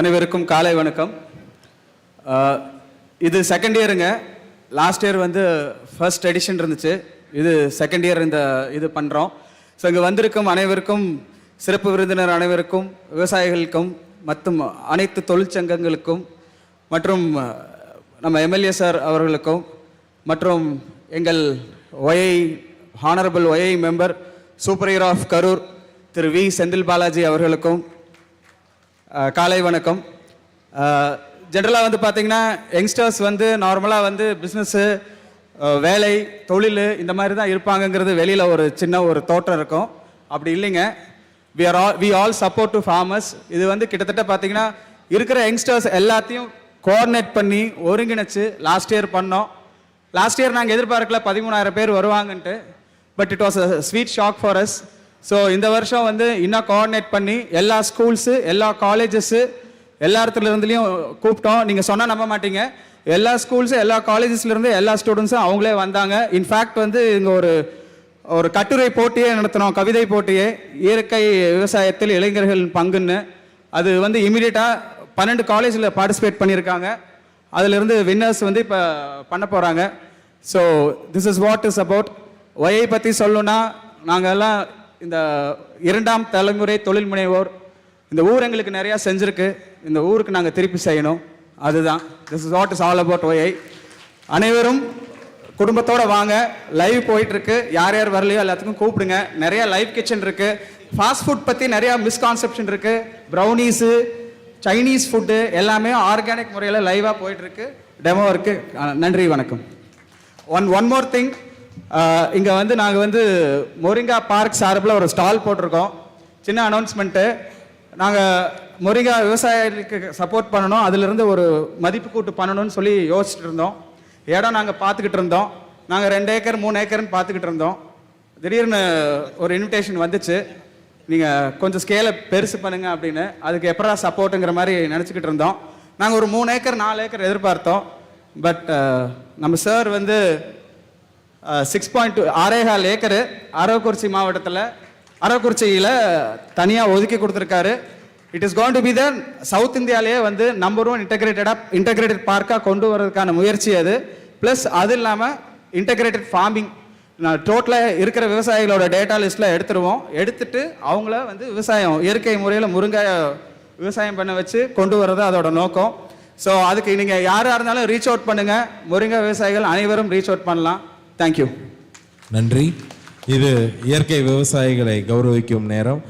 அனைவருக்கும் காலை வணக்கம். இது செகண்ட் இயருங்க லாஸ்ட் இயர் வந்து ஃபர்ஸ்ட் எடிஷன் இருந்துச்சு. இது செகண்ட் இயர் இந்த இது பண்ணுறோம் ஸோ இங்கே வந்திருக்கும் அனைவருக்கும் சிறப்பு விருந்தினர் அனைவருக்கும் விவசாயிகளுக்கும் மற்றும் அனைத்து தொழிற்சங்கங்களுக்கும் மற்றும் நம்ம எம்எல்ஏ சார் அவர்களுக்கும் மற்றும் எங்கள் YI honourable YI member super hero of Karur Thiru V Senthil Balaji அவர்களுக்கும் காலை வணக்கம். ஜென்ரலாக வந்து பார்த்தீங்கன்னா யங்ஸ்டர்ஸ் வந்து நார்மலாக வந்து பிஸ்னஸ்ஸு வேலை தொழில் இந்த மாதிரி தான் இருப்பாங்கங்கிறது வெளியில் ஒரு சின்ன ஒரு தோற்றம் இருக்கும். அப்படி இல்லைங்க. We are all we all support to farmers இது வந்து கிட்டத்தட்ட பார்த்தீங்கன்னா இருக்கிற யங்ஸ்டர்ஸ் எல்லாத்தையும் கோஆர்டினேட் பண்ணி ஒருங்கிணைச்சு லாஸ்ட் இயர் பண்ணோம். லாஸ்ட் இயர் நாங்கள் எதிர்பார்க்கல பதிமூணாயிரம் பேர் வருவாங்கன்ட்டு but it was a sweet shock for us so இந்த வருஷம் வந்து இன்னும் கோஆர்டினேட் பண்ணி எல்லா ஸ்கூல்ஸு எல்லா காலேஜஸ்ஸு எல்லா இடத்துலேருந்துலையும் கூப்பிட்டோம். நீங்கள் சொன்னால் நம்ப மாட்டீங்க. எல்லா ஸ்கூல்ஸும் எல்லா காலேஜஸ்லேருந்து எல்லா ஸ்டூடெண்ட்ஸும் அவங்களே வந்தாங்க. இன்ஃபேக்ட் வந்து இங்கே ஒரு ஒரு கட்டுரை போட்டியே நடத்தினோம். கவிதை போட்டியே. இயற்கை விவசாயத்தில் இளைஞர்களின் பங்குன்னு. அது வந்து இமீடியட்டாக பன்னெண்டு காலேஜில் பார்ட்டிசிபேட் பண்ணியிருக்காங்க. அதிலிருந்து வின்னர்ஸ் வந்து இப்போ பண்ண போகிறாங்க so this is what is about YI பற்றி சொல்லணும்னா நாங்கள் எல்லாம் இந்த இரண்டாம் தலைமுறை தொழில் முனைவோர் இந்த ஊர் எங்களுக்கு நிறையா செஞ்சுருக்கு. இந்த ஊருக்கு நாங்கள் திருப்பி செய்யணும். அதுதான். This is what is all about YI அனைவரும் குடும்பத்தோடு வாங்க. லைவ் போயிட்டுருக்கு. யார் யார் வரலையோ எல்லாத்துக்கும் கூப்பிடுங்க. நிறையா லைவ் கிச்சன் இருக்குது ஃபாஸ்ட் ஃபுட் பற்றி நிறையா மிஸ்கான்செப்ஷன் இருக்குது ப்ரௌனீஸு சைனீஸ் ஃபுட்டு எல்லாமே ஆர்கானிக் முறையில் லைவாக போயிட்டுருக்கு. டெமோ இருக்குது நன்றி வணக்கம். ஒன் ஒன் மோர் திங் இங்கே வந்து நாங்கள் வந்து மொரிங்கா பார்க் சார்பில் ஒரு ஸ்டால் போட்டிருக்கோம். சின்ன அனௌன்ஸ்மெண்ட்டு நாங்கள் மொரிங்கா விவசாயிகளுக்கு சப்போர்ட் பண்ணணும் அதிலிருந்து ஒரு மதிப்பு கூட்டு பண்ணணும்னு சொல்லி யோசிச்சுட்டு இருந்தோம். இடம் நாங்கள் பார்த்துக்கிட்டு இருந்தோம். நாங்கள் ரெண்டு ஏக்கர் மூணு ஏக்கர்னு பார்த்துக்கிட்டு இருந்தோம். திடீர்னு ஒரு இன்விடேஷன் வந்துச்சு. நீங்கள் கொஞ்சம் ஸ்கேலை பெருசு பண்ணுங்க அப்படின்னு. அதுக்கு எப்படா சப்போர்ட்டுங்கிற மாதிரி நினச்சிக்கிட்டு இருந்தோம். நாங்கள் ஒரு மூணு ஏக்கர் நாலு ஏக்கர் எதிர்பார்த்தோம். பட் நம்ம சார் வந்து சிக்ஸ் பாயிண்ட் டூ ஆறேகால் ஏக்கரு அரவக்குறிச்சி மாவட்டத்தில் அரவக்குறிச்சியில் தனியாக ஒதுக்கி கொடுத்துருக்காரு. It is gonna be the south இந்தியாவிலேயே வந்து நம்பர் ஒன் இன்டகிரேட்டடாக இன்டகிரேட்டட் பார்க்காக கொண்டு வர்றதுக்கான முயற்சி அது. ப்ளஸ் அது இல்லாமல் இன்டகிரேட்டட் ஃபார்மிங் நான் டோட்டலாக இருக்கிற விவசாயிகளோட டேட்டா லிஸ்ட்டில் எடுத்துருவோம். எடுத்துட்டு அவங்கள வந்து விவசாயம் இயற்கை முறையில் முருங்கை விவசாயம் பண்ண வச்சு கொண்டு வர்றது அதோட நோக்கம். ஸோ அதுக்கு நீங்கள் யாராக இருந்தாலும் ரீச் அவுட் பண்ணுங்கள் முருங்கை விவசாயிகள் அனைவரும் ரீச் அவுட் பண்ணலாம். தேங்க்யூ நன்றி. இது இயற்கை விவசாயிகளை கௌரவிக்கும் நேரம்.